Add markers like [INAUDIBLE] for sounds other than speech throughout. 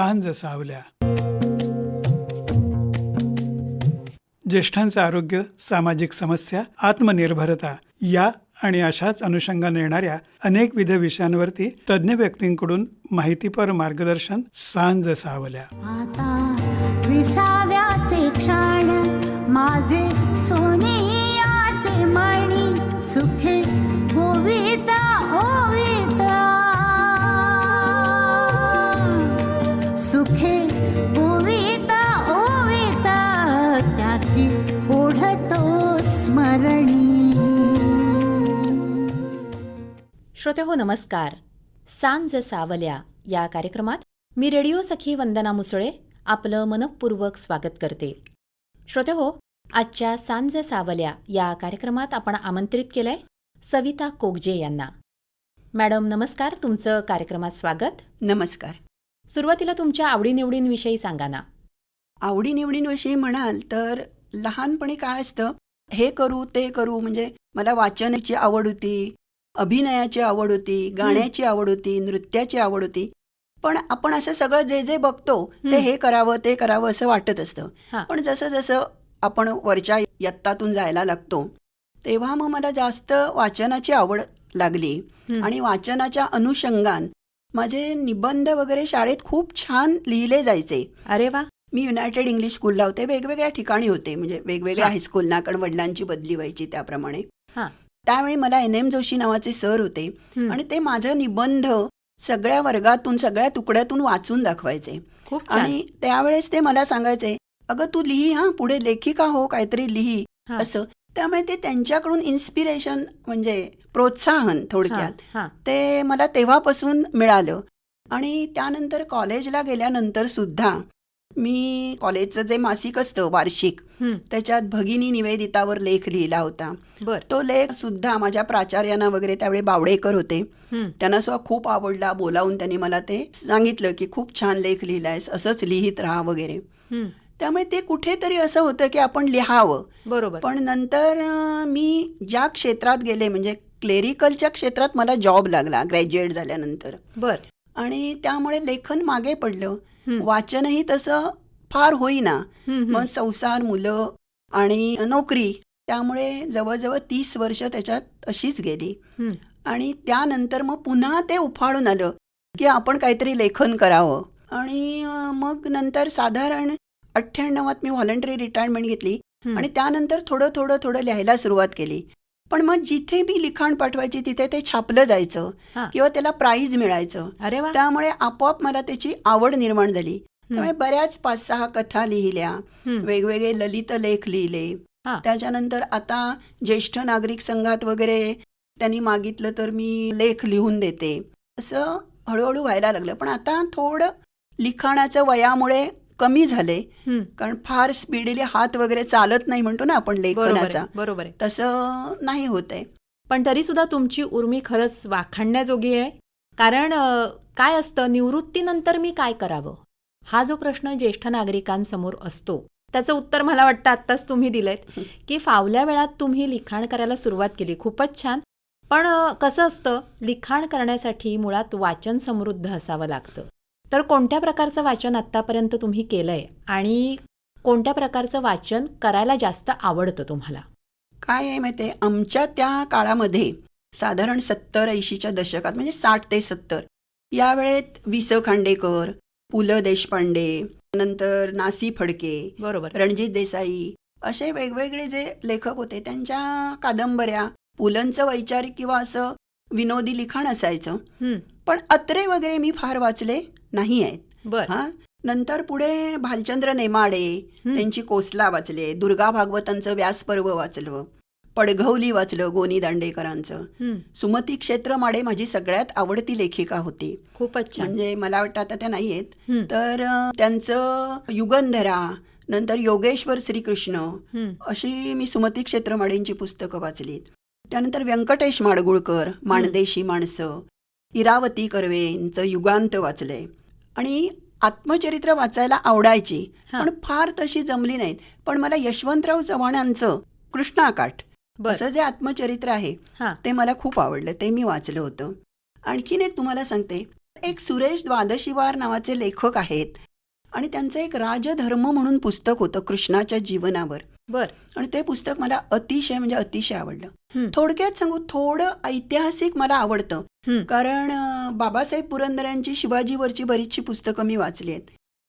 सांज सावल्या. ज्येष्ठांचं आरोग्य सामाजिक समस्या आत्मनिर्भरता या आणि अशाच अनुषंगाने येणाऱ्या अनेकविध विषयांवरती तज्ज्ञ व्यक्तींकडून माहितीपर मार्गदर्शन सांज सावल्या. माझे सुखे गोविता हो श्रोते हो नमस्कार. सांज सावल्या या कार्यक्रमात मी रेडिओ सखी वंदना मुसळे आपलं मनपूर्वक स्वागत करते. श्रोते हो आजच्या सांज सावल्या या कार्यक्रमात आपण आमंत्रित केलंय सविता कोगजे यांना. मॅडम नमस्कार. तुमचं कार्यक्रमात स्वागत. नमस्कार. सुरुवातीला तुमच्या आवडीनिवडींविषयी सांगा ना. आवडीनिवडींविषयी म्हणाल तर लहानपणी काय असतं? हे करू ते करू म्हणजे मला वाचनाची आवड होती अभिनयाची आवड होती गाण्याची आवड होती नृत्याची आवड होती पण आपण असं सगळं जे जे बघतो ते हं. करावं ते करावं असं वाटत असतं. पण जसं जसं आपण वरच्या इयत्तातून जायला लागतो तेव्हा मग मला जास्त वाचनाची आवड लागली. आणि वाचनाच्या अनुषंगान माझे निबंध वगैरे शाळेत खूप छान लिहिले जायचे अरे वा मी युनायटेड इंग्लिश स्कूलला होते वेगवेगळ्या ठिकाणी होते म्हणजे वेगवेगळ्या. हायस्कूलना कारण वडिलांची बदली व्हायची त्याप्रमाणे. त्यावेळी मला एन एम जोशी नावाचे सर होते. आणि ते माझं निबंध सगळ्या वर्गातून सगळ्या तुकड्यातून वाचून दाखवायचे. आणि त्यावेळेस ते मला सांगायचे अगं तू लिही हा पुढे लेखिका हो काहीतरी लिही. असं. त्यामुळे ते त्यांच्याकडून इन्स्पिरेशन म्हणजे प्रोत्साहन थोडक्यात. ते मला तेव्हापासून मिळालं. आणि त्यानंतर कॉलेजला गेल्यानंतर सुद्धा मी कॉलेजचं जे मासिक असतं वार्षिक. त्याच्यात भगिनी निवेदितावर लेख लिहिला होता बर तो लेख सुद्धा माझ्या प्राचार्यांना वगैरे त्यावेळी बावडेकर होते. त्यांना सुद्धा खूप आवडला बोलावून त्यांनी मला ते सांगितलं की खूप छान लेख लिहिलायस असंच लिहित राहा वगैरे. त्यामुळे ते कुठेतरी असं होतं की आपण लिहावं बरोबर पण नंतर मी ज्या क्षेत्रात गेले म्हणजे क्लेरिकलच्या क्षेत्रात मला जॉब लागला ग्रॅज्युएट झाल्यानंतर बर आणि त्यामुळे लेखन मागे पडलं. वाचनही तसं फार होईना. मग संसार मुलं आणि नोकरी त्यामुळे जवळजवळ तीस वर्ष त्याच्यात अशीच गेली. आणि त्यानंतर मग पुन्हा ते उफाळून आलं की आपण काहीतरी लेखन करावं आणि मग नंतर साधारण अठ्ठ्याण्णवात मी व्हॉलंटरी रिटायरमेंट घेतली. आणि त्यानंतर थोडं थोडं थोडं लिहायला सुरुवात केली पण मग जिथे मी लिखाण पाठवायची तिथे ते छापलं जायचं. किंवा त्याला प्राईज मिळायचं अरे त्यामुळे आपोआप मला त्याची आवड निर्माण झाली. त्यामुळे बऱ्याच पाच सहा कथा लिहिल्या. वेगवेगळे ललित लेख लिहिले. त्याच्यानंतर आता ज्येष्ठ नागरिक संघात वगैरे त्यांनी मागितलं तर मी लेख लिहून देते असं हळूहळू व्हायला लागलं पण आता थोडं लिखाणाचं वयामुळे कमी झाले. कारण फार स्पीडली हात वगैरे चालत नाही म्हणतो ना आपण लेखनाचा बरोबर तसं नाही होत आहे. पण तरी सुद्धा तुमची उर्मी खरंच वाखाणण्याजोगी आहे. कारण काय असतं निवृत्तीनंतर मी काय करावं? हा जो प्रश्न ज्येष्ठ नागरिकांसमोर असतो. त्याचं उत्तर मला वाटतं आत्ताच तुम्ही दिलंय की फावल्या वेळात तुम्ही लिखाण करायला सुरुवात केली. खूपच छान. पण कसं असतं लिखाण करण्यासाठी मुळात वाचन समृद्ध असावं लागतं. तर कोणत्या प्रकारचं वाचन आत्तापर्यंत तुम्ही केलंय? आणि कोणत्या प्रकारचं वाचन करायला जास्त आवडतं तुम्हाला? काय आहे माहिती आहे? आमच्या त्या काळामध्ये साधारण सत्तर ऐंशीच्या दशकात म्हणजे साठ ते सत्तर या वेळेत वि स खांडेकर पु ल देशपांडे नंतर नासी फडके बरोबर. रणजित देसाई असे वेगवेगळे जे लेखक होते त्यांच्या कादंबऱ्या पुलंचं वैचारिक किंवा असं विनोदी लिखाण असायचं. पण अत्रे वगैरे मी फार वाचले नाही आहेत. बर. हा. नंतर पुढे भालचंद्र नेमाडे. त्यांची कोसला वाचले दुर्गा भागवतांचं व्यासपर्व वाचलं पडघवली वाचलं गोनी दांडेकरांचं. सुमती क्षेत्रमाडे माझी सगळ्यात आवडती लेखिका होती. खूपच छान. म्हणजे मला वाटतं आता त्या नाही आहेत. तर त्यांचं युगंधरा नंतर योगेश्वर श्रीकृष्ण. अशी मी सुमती क्षेत्रमाडेंची पुस्तकं वाचलीत. त्यानंतर व्यंकटेश माडगुळकर माणदेशी माणसं इरावती कर्वेंचं युगांत वाचलंय आणि आत्मचरित्र वाचायला आवडायची. पण फार तशी जमली नाहीत. पण मला यशवंतराव चव्हाणांचं कृष्णाकाठ असं जे आत्मचरित्र आहे ते मला खूप आवडलं ते मी वाचलं होतं. आणखीन एक तुम्हाला सांगते एक सुरेश द्वादशीवार नावाचे लेखक आहेत आणि त्यांचं एक राजधर्म म्हणून पुस्तक होतं कृष्णाच्या जीवनावर. बर. आणि ते पुस्तक मला अतिशय म्हणजे अतिशय आवडलं. हं. थोडक्यात सांगू थोडं ऐतिहासिक मला आवडतं. हं. कारण बाबासाहेब पुरंदरांची शिवाजीवरची बरीचशी पुस्तकं मी वाचली आहेत.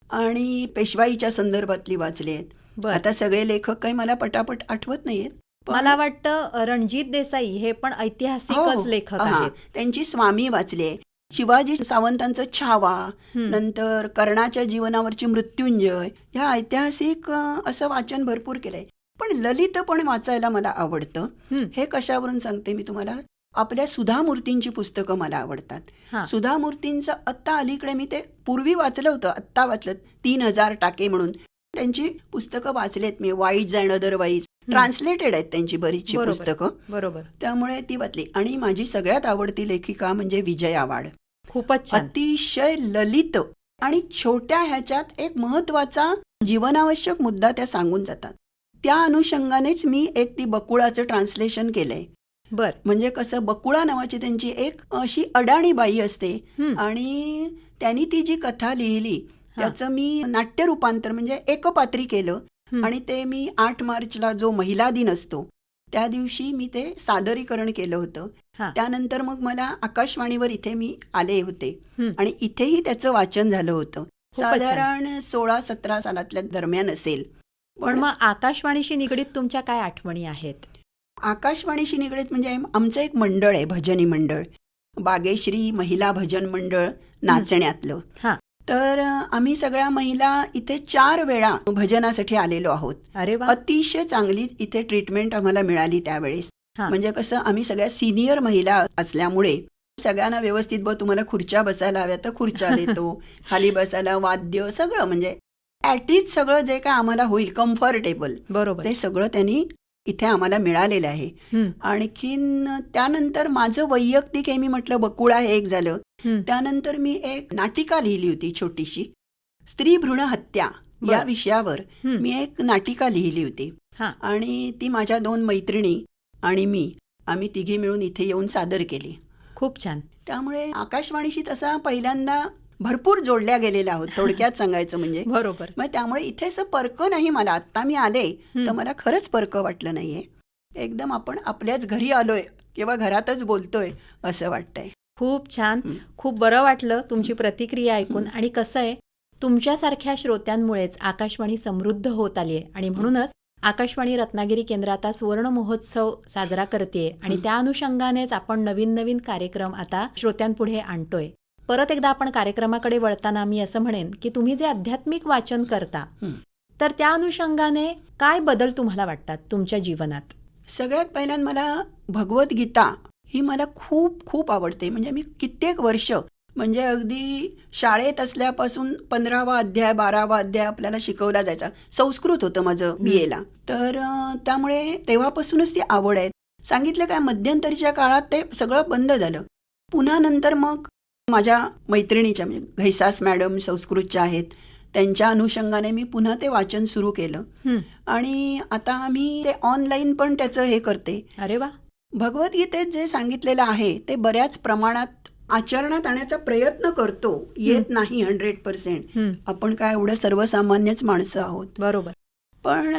आणि पेशवाईच्या संदर्भातली वाचली आहेत. आता सगळे लेखक काही मला पटापट आठवत नाहीयेत मला वाटतं रणजित देसाई हे पण हो, ऐतिहासिकच लेखक हा. आहेत. त्यांची स्वामी वाचले शिवाजी सावंतांचं छावा. नंतर कर्णाच्या जीवनावरची मृत्युंजय ह्या ऐतिहासिक असं वाचन भरपूर केलंय पण ललित पण वाचायला मला आवडतं हं. कशावरून सांगते मी तुम्हाला आपल्या सुधा मूर्तींची पुस्तकं मला आवडतात. सुधा मूर्तींचं आत्ता अलीकडे मी ते पूर्वी वाचलं होतं आत्ता वाचलं तीन हजार टाके म्हणून त्यांची पुस्तकं वाचलेत मी वाईज अँड अदरवाईज. ट्रान्सलेटेड आहेत त्यांची बरीचशी. पुस्तकं बरोबर त्यामुळे ती वाचली आणि माझी सगळ्यात आवडती लेखिका म्हणजे विजय आवाड खूपच छान अतिशय ललित आणि छोट्या ह्याच्यात एक महत्त्वाचा जीवनावश्यक मुद्दा त्या सांगून जातात त्या अनुषंगानेच मी एक ती बकुळाचं ट्रान्सलेशन केलंय बर म्हणजे कसं बकुळा नावाची त्यांची एक अशी अडाणी बाई असते. आणि त्यांनी ती जी कथा लिहिली त्याचं मी नाट्य रूपांतर म्हणजे एकपात्री केलं. आणि ते मी आठ मार्चला जो महिला दिन असतो त्या दिवशी मी ते सादरीकरण केलं होतं. त्यानंतर मग मला आकाशवाणीवर इथे मी आले होते. आणि इथेही त्याचं वाचन झालं होतं. साधारण सोळा सतरा सालातल्या दरम्यान असेल. पण मग आकाशवाणीशी निगडीत तुमच्या काय आठवणी आहेत? आकाशवाणीशी निगडीत म्हणजे आमचं एक मंडळ आहे भजनी मंडळ. बागेश्री महिला भजन मंडळ नाचण्यातलं. तर आम्ही सगळ्या महिला इथे चार वेळा भजनासाठी आलेलो आहोत. अरे वा. अतिशय चांगली इथे ट्रीटमेंट आम्हाला मिळाली त्यावेळेस. म्हणजे कसं आम्ही सगळ्या सिनियर महिला असल्यामुळे सगळ्यांना व्यवस्थित ब तुम्हाला खुर्च्या बसायला हव्या तर खुर्च्या [LAUGHS] देतो खाली बसायला वाद्य सगळं म्हणजे ॲटीज सगळं जे काय आम्हाला होईल कम्फर्टेबल बरोबर ते सगळं त्यांनी इथे आम्हाला मिळालेलं आहे. आणखीन त्यानंतर माझं वैयक्तिक हे मी म्हटलं बकुळा हे एक झालं. त्यानंतर मी एक नाटिका लिहिली होती छोटीशी स्त्री भ्रूण हत्या या. विषयावर. मी एक नाटिका लिहिली होती. आणि ती माझ्या दोन मैत्रिणी आणि मी आम्ही तिघी मिळून इथे येऊन सादर केली. खूप छान. त्यामुळे आकाशवाणीशी तसा पहिल्यांदा भरपूर जोडल्या गेलेल्या आहोत थोडक्यात सांगायचं म्हणजे. बरोबर. मग त्यामुळे इथे असं परक नाही मला. आत्ता मी आले. तर मला खरंच परक वाटलं नाहीये. एकदम आपण आपल्याच घरी आलोय किंवा घरातच बोलतोय असं वाटतंय. खूप छान. खूप बरं वाटलं तुमची प्रतिक्रिया ऐकून. आणि कसं आहे तुमच्यासारख्या श्रोत्यांमुळेच आकाशवाणी समृद्ध होत आली आहे आणि म्हणूनच आकाशवाणी रत्नागिरी केंद्र आता सुवर्ण महोत्सव साजरा करते आणि त्या अनुषंगानेच आपण नवीन नवीन कार्यक्रम आता श्रोत्यांपुढे आणतोय. परत एकदा आपण कार्यक्रमाकडे वळताना मी असं म्हणेन की तुम्ही जे आध्यात्मिक वाचन करता. तर त्या अनुषंगाने काय बदल तुम्हाला वाटतात तुमच्या जीवनात? सगळ्यात पहिल्यांदा मला भगवद्गीता ही मला खूप खूप आवडते. म्हणजे मी कित्येक वर्ष म्हणजे अगदी शाळेत असल्यापासून पंधरावा अध्याय बारावा अध्याय आपल्याला शिकवला जायचा. संस्कृत होतं माझं बी एला तर त्यामुळे तेव्हापासूनच ती आवड आहे. सांगितलं काय मध्यंतरीच्या काळात ते सगळं बंद झालं. पुन्हा नंतर मग माझ्या मैत्रिणीच्या म्हणजे घैसास मॅडम संस्कृतच्या आहेत. त्यांच्या अनुषंगाने मी पुन्हा ते वाचन सुरू केलं. आणि आता मी ते ऑनलाईन पण त्याचं हे करते. अरे वा. भगवद्गीतेत जे सांगितलेलं आहे ते बऱ्याच प्रमाणात आचरणात आणण्याचा प्रयत्न करतो येत नाही हंड्रेड पर्सेंट. आपण काय एवढं सर्वसामान्यच माणसं आहोत. बरोबर. पण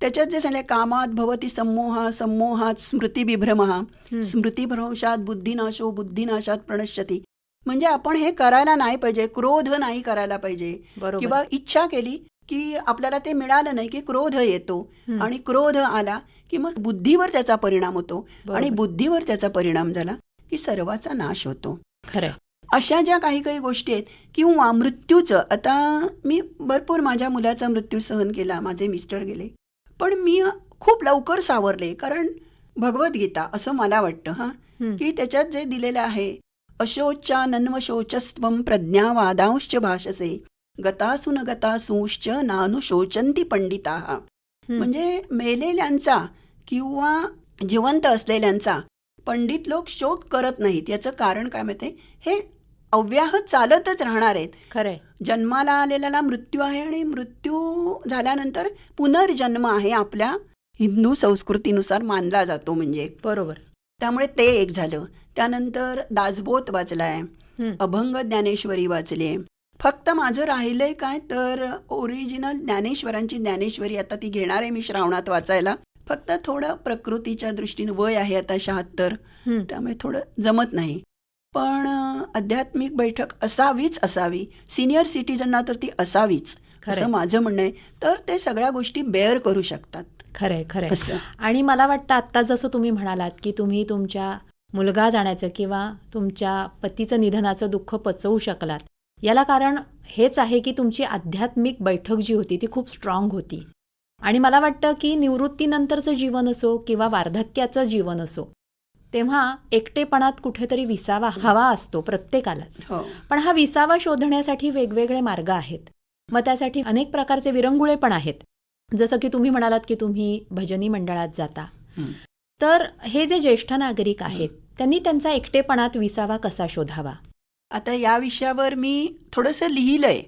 त्याच्यात जे सांगितलं कामात भवती सम्मोहा सम्मोहात स्मृतिविभ्रमहा हं. स्मृतिभ्रंशात बुद्धिनाशो बुद्धिनाशात प्रणश्यती. म्हणजे आपण हे करायला नाही पाहिजे क्रोध नाही करायला पाहिजे. किंवा इच्छा केली की आपल्याला ते मिळालं नाही की क्रोध येतो. आणि क्रोध आला की मग बुद्धीवर त्याचा परिणाम होतो. आणि बुद्धीवर त्याचा परिणाम झाला की सर्वाचा नाश होतो. खरंय अशा ज्या काही काही गोष्टी आहेत किंवा मृत्यूचं आता मी भरपूर माझ्या मुलाचा मृत्यू सहन केला माझे मिस्टर गेले. पण मी खूप लवकर सावरले कारण भगवद्गीता असं मला वाटतं हां. की त्याच्यात जे दिलेलं आहे अशोच्या नन्वशोचस्त्वं प्रज्ञावादांश्च भाषसे गतासुन गतासूंश्च नानुशोचंती पंडिता. म्हणजे मेलेल्यांचा किंवा जिवंत असलेल्यांचा पंडित लोक शोक करत नाहीत. याचं कारण काय माहिती हे अव्याहत चालतच राहणार आहेत. खरंय. जन्माला आलेल्याला मृत्यू आहे आणि मृत्यू झाल्यानंतर पुनर्जन्म आहे आपल्या हिंदू संस्कृतीनुसार मानला जातो म्हणजे. बरोबर. त्यामुळे ते एक झालं. त्यानंतर दासबोध वाचलाय. अभंग ज्ञानेश्वरी वाचली. फक्त माझं राहिलंय काय? तर ओरिजिनल ज्ञानेश्वरांची ज्ञानेश्वरी आता ती घेणार आहे मी श्रावणात वाचायला. फक्त थोडं प्रकृतीच्या दृष्टीने वय आहे आता शहात्तर. त्यामुळे थोडं जमत नाही. पण आध्यात्मिक बैठक असावीच असावी. सिनियर सिटीजनना तर ती असावीच. असं माझं म्हणणं आहे. तर ते सगळ्या गोष्टी बेअर करू शकतात. खरंय खरंय. आणि मला वाटतं आत्ता जसं तुम्ही म्हणालात की तुम्ही तुमच्या मुलगा जाण्याचं किंवा तुमच्या पतीचं निधनाचं दुःख पचवू शकलात. याला कारण हेच आहे की तुमची आध्यात्मिक बैठक जी होती ती खूप स्ट्रॉंग होती. आणि मला वाटतं की निवृत्तीनंतरचं जीवन असो किंवा वार्धक्याचं जीवन असो तेव्हा एकटेपणात कुठेतरी विसावा हवा असतो प्रत्येकालाच. हो. पण हा विसावा शोधण्यासाठी वेगवेगळे मार्ग आहेत. मग त्यासाठी अनेक प्रकारचे विरंगुळे पण आहेत. जसं की तुम्ही म्हणालात की तुम्ही भजनी मंडळात जाता. तर हे जे ज्येष्ठ नागरिक आहेत त्यांनी त्यांचा एकटेपणात विसावा कसा शोधावा? आता या विषयावर मी थोडंसं लिहिलंय.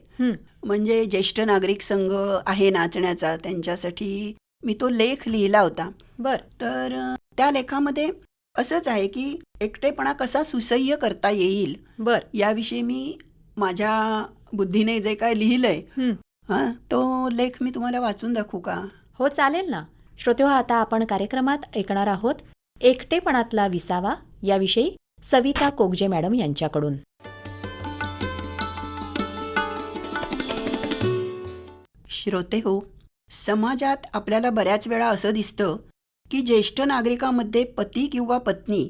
म्हणजे ज्येष्ठ नागरिक संघ आहे नाचण्याचा त्यांच्यासाठी मी तो लेख लिहिला होता. बर. तर त्या लेखामध्ये असंच आहे की एकटेपणा कसा सुसह्य करता येईल बर. याविषयी मी माझ्या बुद्धीने जे काय लिहिलंय हं. हा तो लेख मी तुम्हाला वाचून दाखवू का? हो चालेल ना. श्रोते आता आपण कार्यक्रमात ऐकणार आहोत एकटेपणातला विसावा याविषयी सविता कोगजे मॅडम यांच्याकडून. श्रोते हो. समाजात आपल्याला बऱ्याच वेळा असं दिसतं की ज्येष्ठ नागरिकामध्ये पती किंवा पत्नी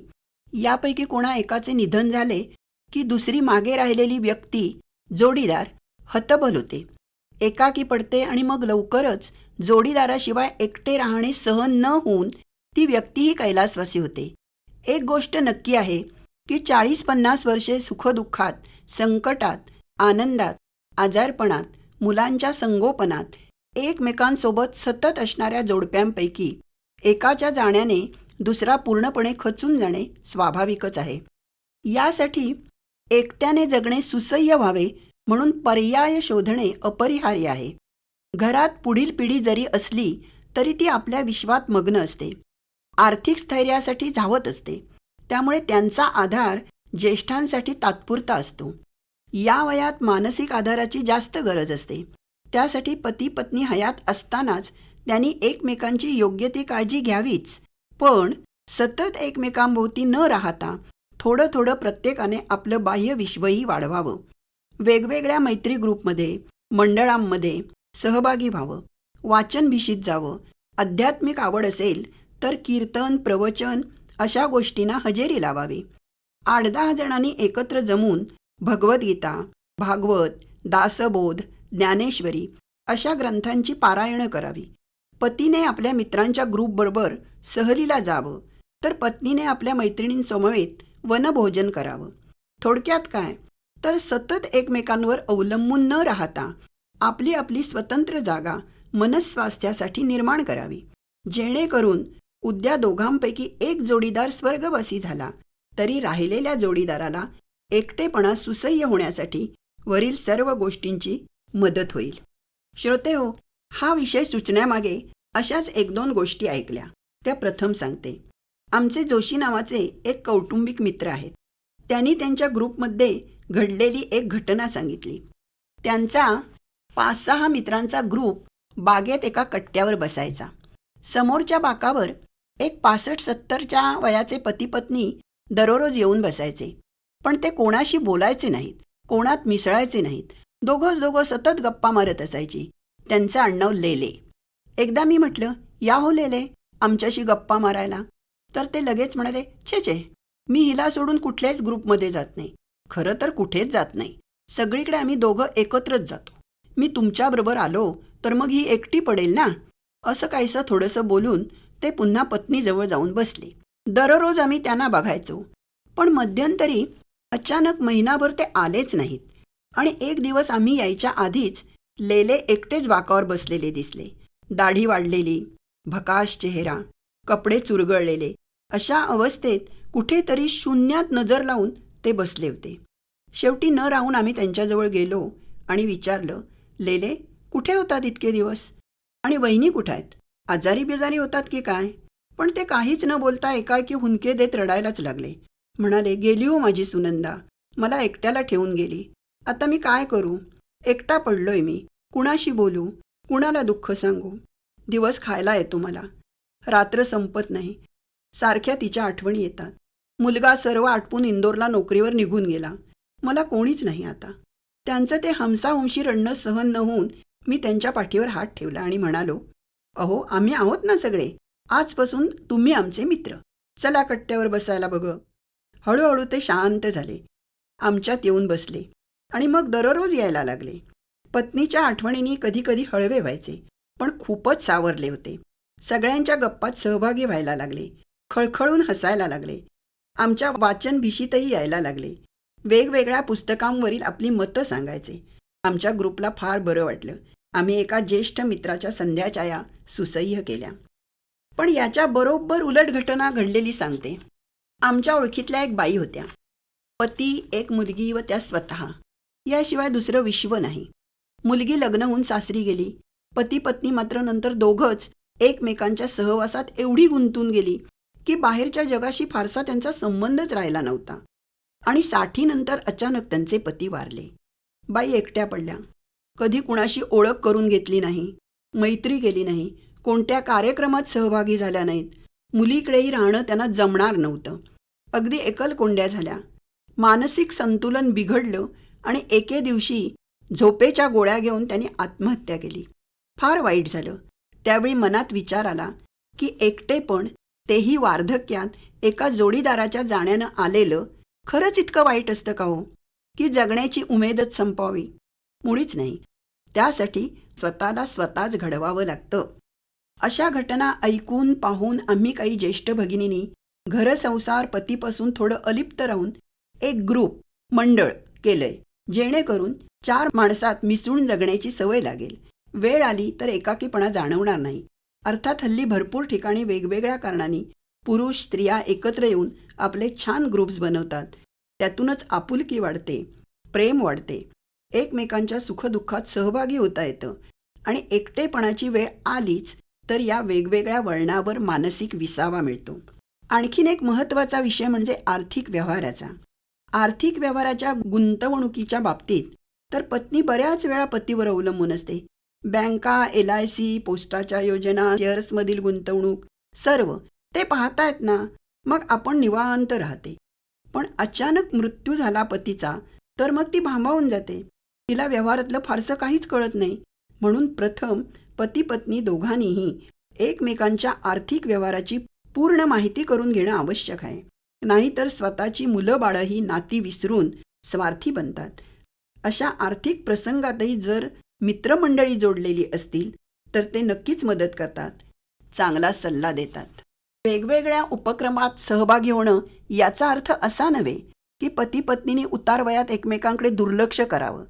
यापैकी कोणा एकाचे निधन झाले की दुसरी मागे राहिलेली व्यक्ती जोडीदार हतबल होते. एकाकी पडते आणि मग लवकरच जोडीदाराशिवाय एकटे राहणे सहन न होऊन ती व्यक्तीही कैलासवासी होते. एक गोष्ट नक्की आहे की चाळीस पन्नास वर्षे सुखदुःखात संकटात आनंदात आजारपणात मुलांच्या संगोपनात एकमेकांसोबत सतत असणाऱ्या जोडप्यांपैकी एकाच्या जाण्याने दुसरा पूर्णपणे खचून जाणे स्वाभाविकच आहे. यासाठी एकट्याने जगणे सुसह्य व्हावे म्हणून पर्याय शोधणे अपरिहार्य आहे. घरात पुढील पिढी जरी असली तरी ती आपल्या विश्वात मग्न असते. आर्थिक स्थैर्यासाठी धावत असते. त्यामुळे त्यांचा आधार ज्येष्ठांसाठी तात्पुरता असतो. या वयात मानसिक आधाराची जास्त गरज असते. त्यासाठी पती पत्नी हयात असतानाच त्यांनी एकमेकांची योग्य ती काळजी घ्यावीच. पण सतत एकमेकांभोवती न राहता थोडं थोडं प्रत्येकाने आपलं बाह्य विश्वही वाढवावं. वेगवेगळ्या मैत्री ग्रुपमध्ये मंडळांमध्ये सहभागी व्हावं. वाचन भिशीत जावं. आध्यात्मिक आवड असेल तर कीर्तन प्रवचन अशा गोष्टींना हजेरी लावावी. आठ दहा जणांनी एकत्र जमून भगवद्गीता भागवत दासबोध ज्ञानेश्वरी अशा ग्रंथांची पारायणं करावी. पतीने आपल्या मित्रांच्या ग्रुपबरोबर सहलीला जावं तर पत्नीने आपल्या मैत्रिणींसमवेत वनभोजन करावं. थोडक्यात काय? तर सतत एकमेकांवर अवलंबून न राहता आपली आपली स्वतंत्र जागा मनस्वास्थ्यासाठी निर्माण करावी. जेणेकरून उद्या दोघांपैकी एक जोडीदार स्वर्गवासी झाला तरी राहिलेल्या जोडीदाराला एकटेपणा सुसह्य होण्यासाठी वरील सर्व गोष्टींची मदत होईल. श्रोते हो हा विषय सुचण्यामागे अशाच एक दोन गोष्टी ऐकल्या. त्या प्रथम सांगते. आमचे जोशी नावाचे एक कौटुंबिक मित्र आहेत. त्यांनी त्यांच्या ग्रुपमध्ये घडलेली एक घटना सांगितली. त्यांचा पाच सहा मित्रांचा ग्रुप बागेत एका कट्ट्यावर बसायचा. समोरच्या बाकावर एक पासष्ट सत्तरच्या वयाचे पती पत्नी दररोज येऊन बसायचे. पण ते कोणाशी बोलायचे नाहीत कोणात मिसळायचे नाहीत. दोघंच दोघं सतत गप्पा मारत असायची. त्यांचं आडनाव लेले. एकदा मी म्हटलं या हो लेले आमच्याशी गप्पा मारायला. तर ते लगेच म्हणाले छे छे मी हिला सोडून कुठल्याच ग्रुपमध्ये जात नाही. खरं तर कुठेच जात नाही. सगळीकडे आम्ही दोघं एकत्रच जातो. मी तुमच्याबरोबर आलो तर मग ही एकटी पडेल ना? असं काहीसं थोडंसं बोलून ते पुन्हा पत्नीजवळ जाऊन बसले. दररोज आम्ही त्यांना बघायचो. पण मध्यंतरी अचानक महिनाभर ते आलेच नाहीत. आणि एक दिवस आम्ही यायच्या आधीच लेले एकटेच बाकावर बसलेले दिसले. दाढी वाढलेली भकाश चेहरा कपडे चुरगळलेले अशा अवस्थेत कुठेतरी शून्यात नजर लावून ते बसले होते. शेवटी न राहून आम्ही त्यांच्याजवळ गेलो आणि विचारलं लेले कुठे होतात इतके दिवस? आणि वहिनी कुठं आहेत? आजारी बिजारी होतात की काय? पण ते काहीच न बोलता एकाएकी हुंके देत रडायलाच लागले. म्हणाले गेली हो माझी सुनंदा. मला एकट्याला ठेवून गेली. आता मी काय करू? एकटा पडलोय मी. कुणाशी बोलू? कुणाला दुःख सांगू? दिवस खायला येतो मला. रात्र संपत नाही. सारख्या तिच्या आठवणी येतात. मुलगा सर्व आटपून इंदोरला नोकरीवर निघून गेला. मला कोणीच नाही आता. त्यांचं ते हमसाहमशी रडणं सहन न होऊन मी त्यांच्या पाठीवर हात ठेवला आणि म्हणालो अहो आम्ही आहोत ना सगळे. आजपासून तुम्ही आमचे मित्र. चला कट्ट्यावर बसायला बघ. हळूहळू ते शांत झाले. आमच्यात येऊन बसले आणि मग दररोज यायला लागले. पत्नीच्या आठवणींनी कधीकधी हळवे व्हायचे पण खूपच सावरले होते. सगळ्यांच्या गप्पात सहभागी व्हायला लागले खळखळून हसायला लागले. आमच्या वाचन भिशीतही यायला लागले. वेगवेगळ्या पुस्तकांवरील आपली मतं सांगायचे. आमच्या ग्रुपला फार बरं वाटलं. आम्ही एका ज्येष्ठ मित्राच्या संध्याच्या सुसह्य केल्या. पण याच्या बरोबर उलट घटना घडलेली सांगते. आमच्या ओळखीतल्या एक बाई होत्या. पती एक मुलगी व त्या स्वतः. याशिवाय दुसरं विश्व नाही. मुलगी लग्न होऊन सासरी गेली. पती पत्नी मात्र नंतर दोघंच एकमेकांच्या सहवासात एवढी गुंतून गेली की बाहेरच्या जगाशी फारसा त्यांचा संबंधच राहिला नव्हता. आणि साठीनंतर अचानक त्यांचे पती वारले. बाई एकट्या पडल्या. कधी कुणाशी ओळख करून घेतली नाही. मैत्री केली नाही. कोणत्या कार्यक्रमात सहभागी झाल्या नाहीत. मुलीकडेही राहणं त्यांना जमणार नव्हतं. अगदी एकलकोंड्या झाल्या. मानसिक संतुलन बिघडलं आणि एके दिवशी झोपेच्या गोळ्या घेऊन त्यांनी आत्महत्या केली. फार वाईट झालं. त्यावेळी मनात विचार आला की एकटेपण तेही वार्धक्यात एका जोडीदाराच्या जाण्यानं आलेलं खरंच इतकं वाईट असतं का हो? की जगण्याची उमेदच संपवावी? मुळीच नाही. त्यासाठी स्वतःला स्वतःच घडवावं लागतं. अशा घटना ऐकून पाहून आम्ही काही ज्येष्ठ भगिनींनी घरसंसार पतीपासून थोडं अलिप्त राहून एक ग्रुप मंडळ केलंय जेणेकरून चार माणसात मिसळून जगण्याची सवय लागेल. वेळ आली तर एकाकीपणा जाणवणार नाही. अर्थात हल्ली भरपूर ठिकाणी वेगवेगळ्या कारणांनी पुरुष स्त्रिया एकत्र येऊन आपले छान ग्रुप्स बनवतात. त्यातूनच आपुलकी वाढते प्रेम वाढते. एकमेकांच्या सुखदुःखात सहभागी होता येतं. आणि एकटेपणाची वेळ आलीच तर या वेगवेगळ्या वळणावर मानसिक विसावा मिळतो. आणखीन एक महत्त्वाचा विषय म्हणजे आर्थिक व्यवहाराचा. आर्थिक व्यवहाराच्या गुंतवणुकीच्या बाबतीत तर पत्नी बऱ्याच वेळा पतीवर अवलंबून असते. बँका एल आय सी पोस्टाच्या योजना शेअर्समधील गुंतवणूक सर्व ते पाहतायत ना मग आपण निवांत राहते. पण अचानक मृत्यू झाला पतीचा तर मग ती भांबावून जाते. तिला व्यवहारातलं फारसं काहीच कळत नाही. म्हणून प्रथम पती पत्नी दोघांनीही एकमेकांच्या आर्थिक व्यवहाराची पूर्ण माहिती करून घेणं आवश्यक आहे. नाहीतर स्वतःची मुलं बाळंही नाती विसरून स्वार्थी बनतात. अशा आर्थिक प्रसंगातही जर मित्रमंडळी जोडलेली असतील तर ते नक्कीच मदत करतात. चांगला सल्ला देतात. वेगवेगळ्या उपक्रमात सहभागी होणं याचा अर्थ असा नव्हे की पती पत्नीने उतार वयात एकमेकांकडे दुर्लक्ष करावं.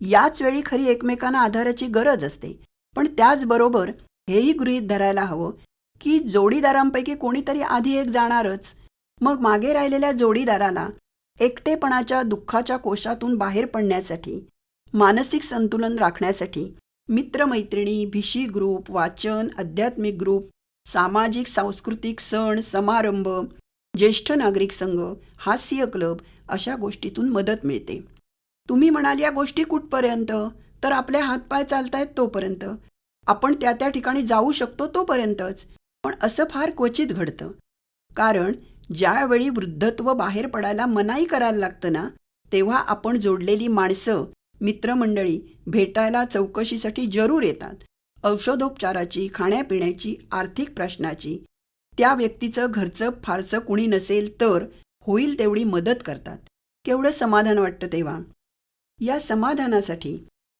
याच वेळी खरी एकमेकांना आधाराची गरज असते. पण त्याचबरोबर हेही गृहीत धरायला हवं की जोडीदारांपैकी कोणीतरी आधी एक जाणारच. मग मागे राहिलेल्या जोडीदाराला एकटेपणाच्या दुःखाच्या कोशातून बाहेर पडण्यासाठी मानसिक संतुलन राखण्यासाठी मित्रमैत्रिणी भिशी ग्रुप वाचन आध्यात्मिक ग्रुप सामाजिक सांस्कृतिक सण समारंभ ज्येष्ठ नागरिक संघ हास्य क्लब अशा गोष्टीतून मदत मिळते. तुम्ही म्हणाल या गोष्टी कुठपर्यंत? तर आपले हातपाय चालतायत तोपर्यंत. आपण त्या त्या ठिकाणी जाऊ शकतो तोपर्यंतच. पण असं फार क्वचित घडतं. कारण ज्यावेळी वृद्धत्व बाहेर पडायला मनाई करायला लागतं ना तेव्हा आपण जोडलेली माणसं मित्रमंडळी भेटायला चौकशीसाठी जरूर येतात. औषधोपचाराची खाण्यापिण्याची आर्थिक प्रश्नाची. त्या व्यक्तीचं घरचं फारसं कुणी नसेल तर होईल तेवढी मदत करतात. केवढं समाधान वाटतं तेव्हा? या समाधानासाठी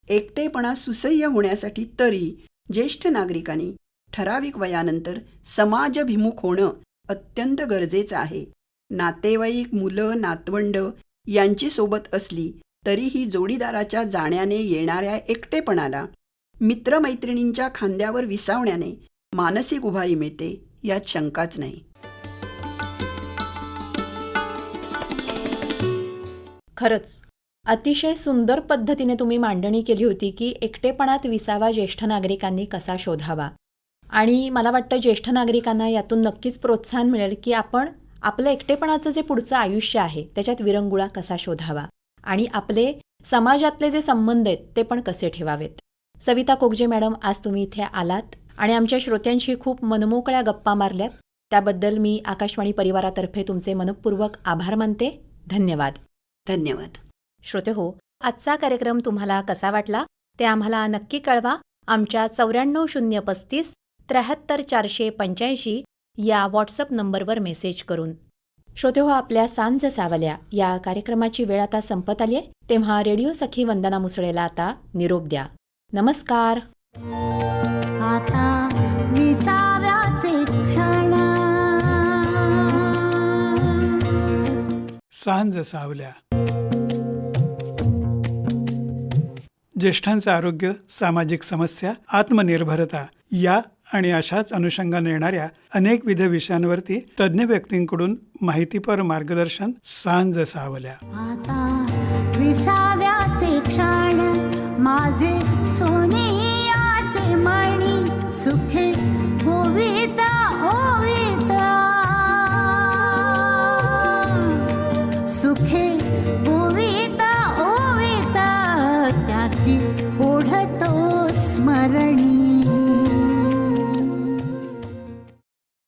एकटेपणा सुसह्य होण्यासाठी तरी ज्येष्ठ नागरिकांनी ठराविक वयानंतर समाजभिमुख होणं अत्यंत गरजेचं आहे. नातेवाईक मुलं नातवंड यांची सोबत असली तरीही जोडीदाराच्या जाण्याने येणाऱ्या एकटेपणाला मित्रमैत्रिणींच्या खांद्यावर विसावण्याने मानसिक उभारी मिळते यात शंकाच नाही. खरंच अतिशय सुंदर पद्धतीने तुम्ही मांडणी केली होती की एकटेपणात विसावा ज्येष्ठ नागरिकांनी कसा शोधावा. आणि मला वाटतं ज्येष्ठ नागरिकांना यातून नक्कीच प्रोत्साहन मिळेल की आपण आपलं एकटेपणाचं जे पुढचं आयुष्य आहे त्याच्यात विरंगुळा कसा शोधावा आणि आपले समाजातले जे संबंध आहेत ते पण कसे ठेवावेत. सविता कोगजे मॅडम आज तुम्ही इथे आलात आणि आमच्या श्रोत्यांशी खूप मनमोकळ्या गप्पा मारल्यात. त्याबद्दल मी आकाशवाणी परिवारातर्फे तुमचे मनपूर्वक आभार मानते. धन्यवाद. धन्यवाद. श्रोते हो आजचा कार्यक्रम तुम्हाला कसा वाटला ते आम्हाला नक्की कळवा. आमच्या चौऱ्याण्णव शून्य पस्तीस त्र्याहत्तर चारशे पंच्याऐंशी या व्हॉट्सअप नंबरवर मेसेज करून. श्रोते हो आपल्या सांज सावल्या या कार्यक्रमाची वेळ आता संपत आली आहे तेव्हा रेडिओ सखी वंदना मुसळेला आता निरोप द्या. नमस्कार. आता क्षण. सांज सावल्या. ज्येष्ठांचं आरोग्य सामाजिक समस्या आत्मनिर्भरता या आणि अशाच अनुषंगाने येणाऱ्या अनेकविध विषयांवरती तज्ज्ञ व्यक्तींकडून माहितीपर मार्गदर्शन सांज सावल्या. क्षण माझे सोने सुखे